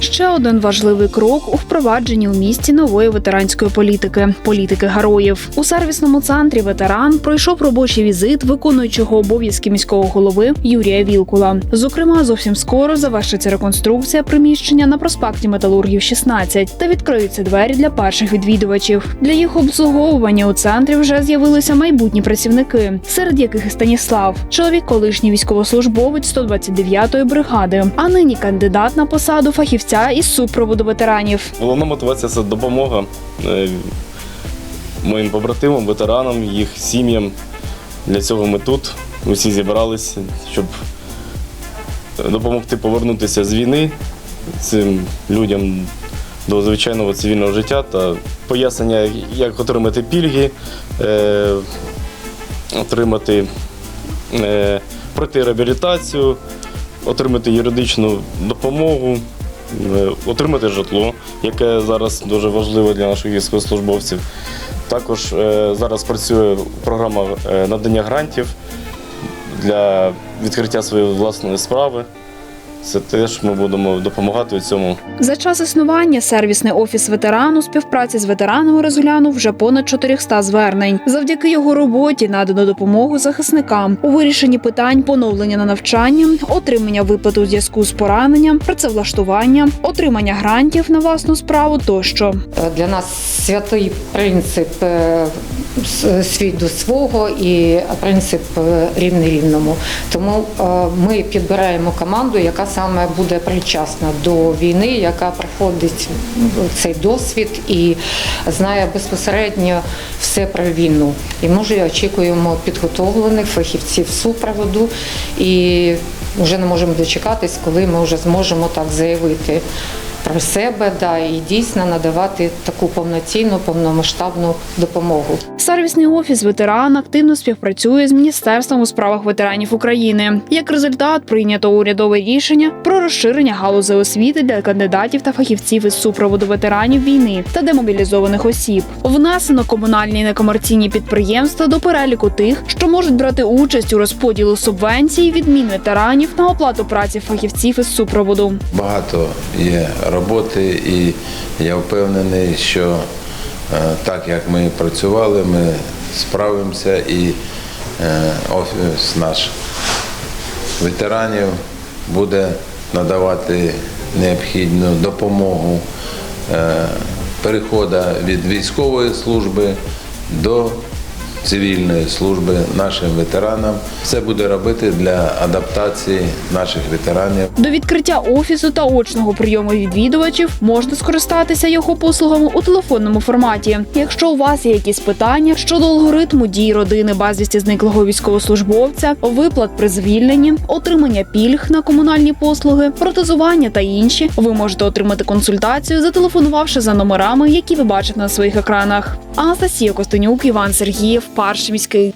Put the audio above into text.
Ще один важливий крок у впровадженні у місті нової ветеранської політики політики героїв. У сервісному центрі ветеран пройшов робочий візит виконуючого обов'язки міського голови Юрія Вілкула. Зокрема, зовсім скоро завершиться реконструкція приміщення на проспекті Металургів 16 та відкриються двері для перших відвідувачів. Для їх обслуговування у центрі вже з'явилися майбутні працівники, серед яких і Станіслав, чоловік колишній військовослужбовець 129-ї бригади, а нині кандидат на посаду фахівця із супроводу ветеранів. Головна мотивація це допомога е, моїм побратимам, ветеранам, їх сім'ям. Для цього ми тут. Усі зібралися, щоб допомогти повернутися з війни цим людям до звичайного цивільного життя та пояснення, як отримати пільги, е, отримати е, пройти реабілітацію, отримати юридичну допомогу, отримати житло, яке зараз дуже важливо для наших військовослужбовців. Також е, зараз працює програма е, надання грантів для відкриття своєї власної справи. Це теж ми будемо допомагати у цьому. За час існування сервісний офіс ветеран у співпраці з ветеранами розглянув вже понад 400 звернень. Завдяки його роботі надано допомогу захисникам у вирішенні питань поновлення на навчання, отримання виплат у зв'язку з пораненням, працевлаштування, отримання грантів на власну справу тощо. Для нас святий принцип е, свій до свого і принцип е, рівний рівному. Тому е, ми підбираємо команду, яка саме буде причасна до війни, яка проходить цей досвід і знає безпосередньо все про війну. І ми вже очікуємо підготовлених фахівців супроводу і вже не можемо дочекатись, коли ми вже зможемо так заявити про себе, да, і дійсно надавати таку повноцінну, повномасштабну допомогу. Сервісний офіс ветеран активно співпрацює з міністерством у справах ветеранів України. Як результат, прийнято урядове рішення про розширення галузі освіти для кандидатів та фахівців із супроводу ветеранів війни та демобілізованих осіб. Внесено комунальні і некомерційні підприємства до переліку тих, що можуть брати участь у розподілу субвенцій від мінветеранів на оплату праці фахівців із супроводу. Багато є роботи, і я впевнений, що е, так як ми працювали, ми справимося і е, офіс наш ветеранів буде надавати необхідну допомогу е, переходу від військової служби до цивільної служби нашим ветеранам. Це буде робити для адаптації наших ветеранів. До відкриття офісу та очного прийому відвідувачів можна скористатися його послугами у телефонному форматі. Якщо у вас є якісь питання щодо алгоритму дій родини безвісті зниклого військовослужбовця, виплат при звільненні, отримання пільг на комунальні послуги, протезування та інші, ви можете отримати консультацію, зателефонувавши за номерами, які ви бачите на своїх екранах. Анастасія Костенюк, Іван Сергієв, Парш міський.